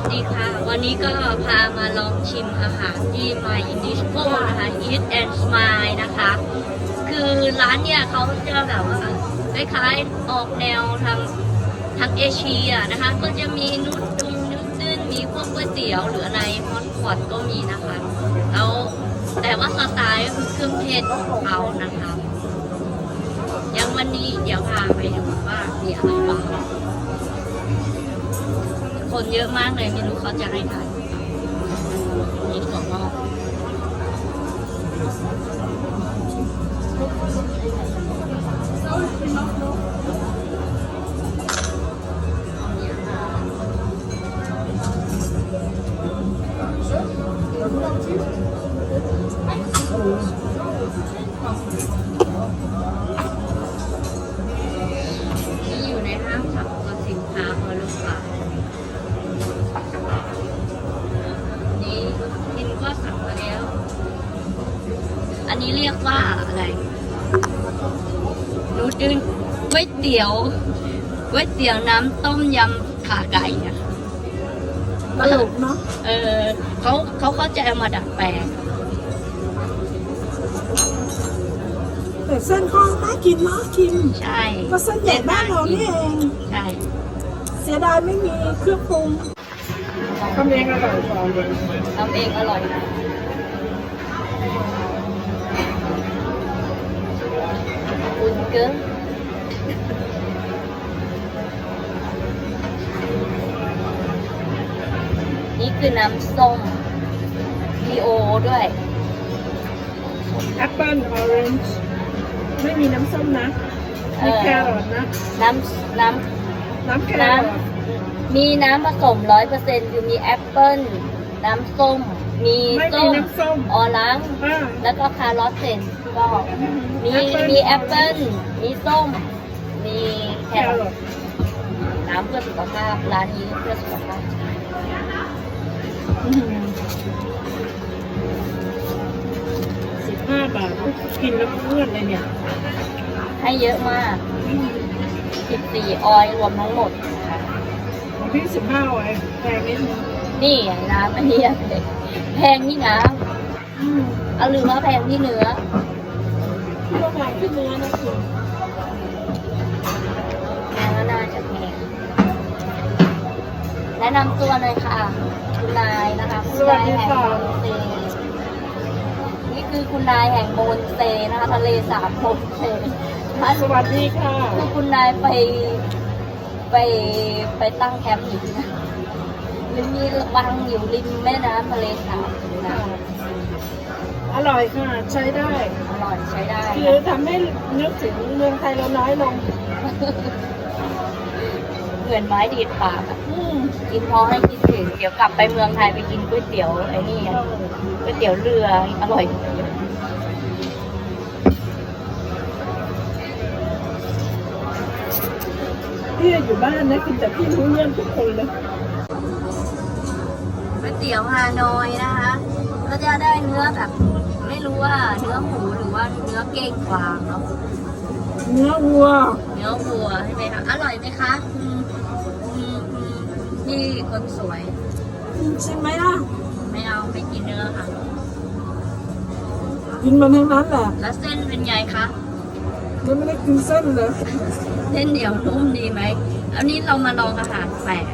วัสดีค่ะ วันนี้ก็พามาลองชิมอาหารที่ My Indisco นะคะ Eat and Smile นะคะ คือร้านเนี่ยเขาจะแบบว่าคล้ายๆออกแนวทางทางเอเชียนะคะ ก็จะมีนุดดงนุดดื้นมีพวกก๋วยเตี๋ยวหรืออะไรฮอตพอตก็มีนะคะ แล้วแต่ว่าสไตล์ก็คือเครื่องเทศของเขานะคะย่างวันนี้เดี๋ยวพาไปดูว่ามีอะไรบ้าง คนเยอะมากเลยไม่รู้เขาจะให้ถ่ายหรือเปล่านี่ถั่วงอก นนี้เรียกว่าอะไรนูดืนก๋วยเตี๋ยวก๋วยเตี๋ยวน้ำต้มยำขาไก่อะตลกเนาะ เออเขาเขาเข้าใจเอามาดัดแปลงแต่เส้นก็น่ากินเนาะกินใช่ก็เส้นใหญ่บ้านเรานี่เองใช่เสียดายไม่มีเครื่องปรุงทำเองอร่อยกว่าทำเองอร่อยนะ เกินนี่คือน้ำส้มมีโอด้วย แอปเปิ้ลออเรนจ์ไม่มีน้ำส้มนะเอมีอแครอทนะ น้ำน้ำน้ำแครน้อทำมีน้ำผสมร้อยเปอร์เซ็นต์คือมีแอปเปิ้ล น้ำส้ม มีไม่มีส้มน้ำส้ม ออลัง อ่า แล้วก็คาร์ลอตเซนก็มีแอปเปิ้ล มีแอปเปิ้ล มีส้ม มีแคแครรออททน้ำเพื่อสุขภาพ ร้านนี้เพื่อสุขภาพ สิบห้าบาทกินแล้วเพื่อนเลยเนี่ยให้เยอะมาก 14 ออยล์รวมทั้งหมดนะคะของพี่สิบห้าไอ้แพงนิดนึง นี่ไงน้ำอันนี้แพงที่น้อืมำเอาลืมว่าแพงที่เนื้อพี่ว่าแพงขึ้นเนื้อนะคุณเนื้อน่าจะแพงแนะนำตัวเลยค่ะ คุณนายนะคะคุณนายแห่งโมนเซนี่คือคุณนายแห่งโมนเซนะคะทะเลสาบโมนเซท่านสวัสดีค่ะคือคุณนายไปไปไปตั้งแคมป์อยู่ที่นั่น หรือมีวังอยู่ริมแม่น้ำทะเลสาบคุณนายอร่อยค่ะใช้ได้ อร่อยใช้ได้คือนะทำให้นึกถึงเมืองไทยเราน้อยลง เหมือนไม้ดีดปากอะอืมกินพอให้คิดถึงเดี๋ยวกลับไปเมืองไทยไปกินก๋วยเตี๋ยวไอ้นี่อะก๋วยเตี๋ยวเรืออร่อยกว่าเยอะพี่อยู่บ้านนะกินแต่พี่รู้เรื่องทุกคนเลยก๋ วยเตี๋ยวฮานอยนะคะ ก็จะได้เนื้อแบบ ไม่รู้ว่าเนื้อหมูหรือว่าเนื้อเก้งกวางเนาะ เนื้อวัว เนื้อวัวใช่ไหมคะ อร่อยไหมคะอืมอืมอืมพี่คนสวยใช่ไหมล่ะ ไม่เอาไม่กินเนื้อค่ะ กินมันทั้งนั้นแหละ แล้วเส้นเป็นไงคะยังไม่ได้กินเส้นเลย เส้นเหนียวนุ่มดีไหม อันนี้เรามาลองอาหารแปลก